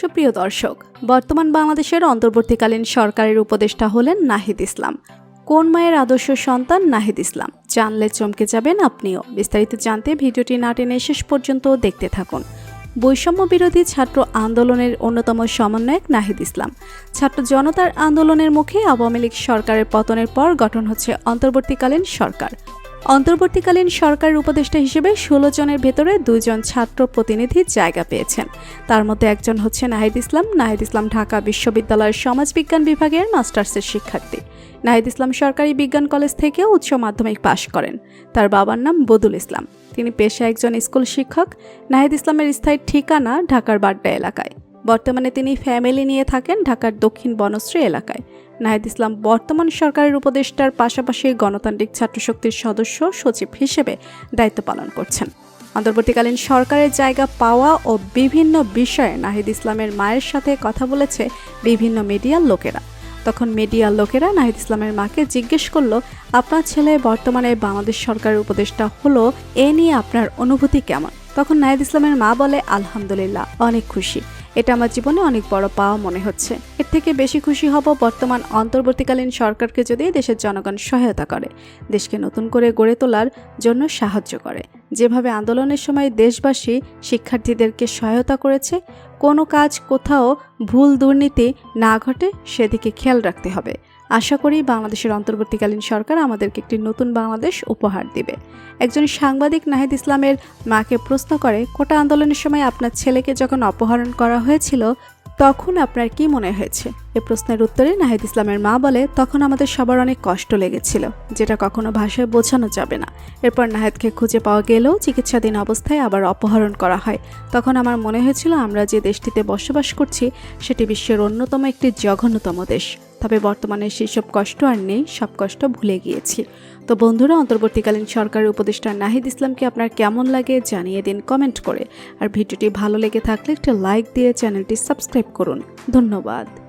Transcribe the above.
সুপ্রিয় দর্শক, বর্তমান বাংলাদেশের অন্তর্বর্তীকালীন সরকারের উপদেষ্টা হলেন নাহিদ ইসলাম। কোন মায়ের আদর্শ সন্তান নাহিদ ইসলাম? জানলে চমকে যাবেন আপনিও। বিস্তারিত জানতে ভিডিওটি না টেনে শেষ পর্যন্ত দেখতে থাকুন। বৈষম্য বিরোধী ছাত্র আন্দোলনের অন্যতম সমন্বয়ক নাহিদ ইসলাম। ছাত্র জনতার আন্দোলনের মুখে আওয়ামী লীগ সরকারের পতনের পর গঠন হচ্ছে অন্তর্বর্তীকালীন সরকার। অন্তর্বর্তীকালীন সরকারের উপদেষ্টা হিসেবে ষোলো জনের ভেতরে দুইজন ছাত্র প্রতিনিধি জায়গা পেয়েছেন। তার মধ্যে একজন হচ্ছে নাহিদ ইসলাম। নাহিদ ইসলাম ঢাকা বিশ্ববিদ্যালয়ের সমাজবিজ্ঞান বিভাগের মাস্টার্সের শিক্ষার্থী। নাহিদ ইসলাম সরকারি বিজ্ঞান কলেজ থেকেও উচ্চ মাধ্যমিক পাশ করেন। তার বাবার নাম বদুল ইসলাম। তিনি পেশায় একজন স্কুল শিক্ষক। নাহিদ ইসলামের স্থায়ী ঠিকানা ঢাকার বাড্ডা এলাকায়। বর্তমানে তিনি ফ্যামিলি নিয়ে থাকেন ঢাকার দক্ষিণ বনশ্রী এলাকায়। নাহিদ ইসলাম বর্তমান সরকারের উপদেষ্টার পাশাপাশি গণতান্ত্রিক ছাত্রশক্তির সদস্য, সচিব হিসেবে দায়িত্ব পালন করছেন। অন্তর্বর্তীকালীন সরকারের জায়গা পাওয়া ও বিভিন্ন বিষয়ে নাহিদ ইসলামের মায়ের সাথে কথা বলেছে বিভিন্ন মিডিয়ার লোকেরা। তখন মিডিয়ার লোকেরা নাহিদ ইসলামের মাকে জিজ্ঞেস করল, আপনার ছেলে বর্তমানে বাংলাদেশ সরকারের উপদেষ্টা হলো, এ নিয়ে আপনার অনুভূতি কেমন? তখন নাহিদ ইসলামের মা বলে, আলহামদুলিল্লাহ, অনেক খুশি। এটা আমার জীবনে অনেক বড় পাওয়া মনে হচ্ছে। এর থেকে বেশি খুশি হব বর্তমান অন্তর্বর্তীকালীন সরকারকে যদি দেশের জনগণ সহায়তা করে, দেশকে নতুন করে গড়ে তোলার জন্য সাহায্য করে। যেভাবে আন্দোলনের সময় দেশবাসী শিক্ষার্থীদেরকে সহায়তা করেছে কোনো কাজ কোথাও ভুল দুর্নীতি না ঘটে সেদিকে খেয়াল রাখতে হবে। আশা করি বাংলাদেশের অন্তর্বর্তীকালীন সরকার আমাদেরকে একটি নতুন বাংলাদেশ উপহার দিবে। একজন সাংবাদিক নাহিদ ইসলামের মাকে প্রশ্ন করে, কোটা আন্দোলনের সময় আপনার ছেলেকে যখন অপহরণ করা হয়েছিল, তখন আপনার কি মনে হয়েছে? এ প্রশ্নের উত্তরে নাহিদ ইসলামের মা বলে, তখন আমাদের সবার অনেক কষ্ট লেগেছিল, যেটা কখনো ভাষায় বোঝানো যাবে না। এরপর নাহিদকে খুঁজে পাওয়া গেলেও চিকিৎসাধীন অবস্থায় আবার অপহরণ করা হয়। তখন আমার মনে হয়েছিল, আমরা যে দেশটিতে বসবাস করছি, সেটি বিশ্বের অন্যতম একটি জঘন্যতম দেশ। তবে বর্তমানে সেসব কষ্ট আর নেই, সব কষ্ট ভুলে গিয়েছি। তো বন্ধুরা, অন্তর্বর্তীকালীন সরকারের উপদেষ্টা নাহিদ ইসলামকে আপনার কেমন লাগে জানিয়ে দিন কমেন্ট করে। আর ভিডিওটি ভালো লেগে থাকলে একটা লাইক দিয়ে চ্যানেলটি সাবস্ক্রাইব করুন। ধন্যবাদ।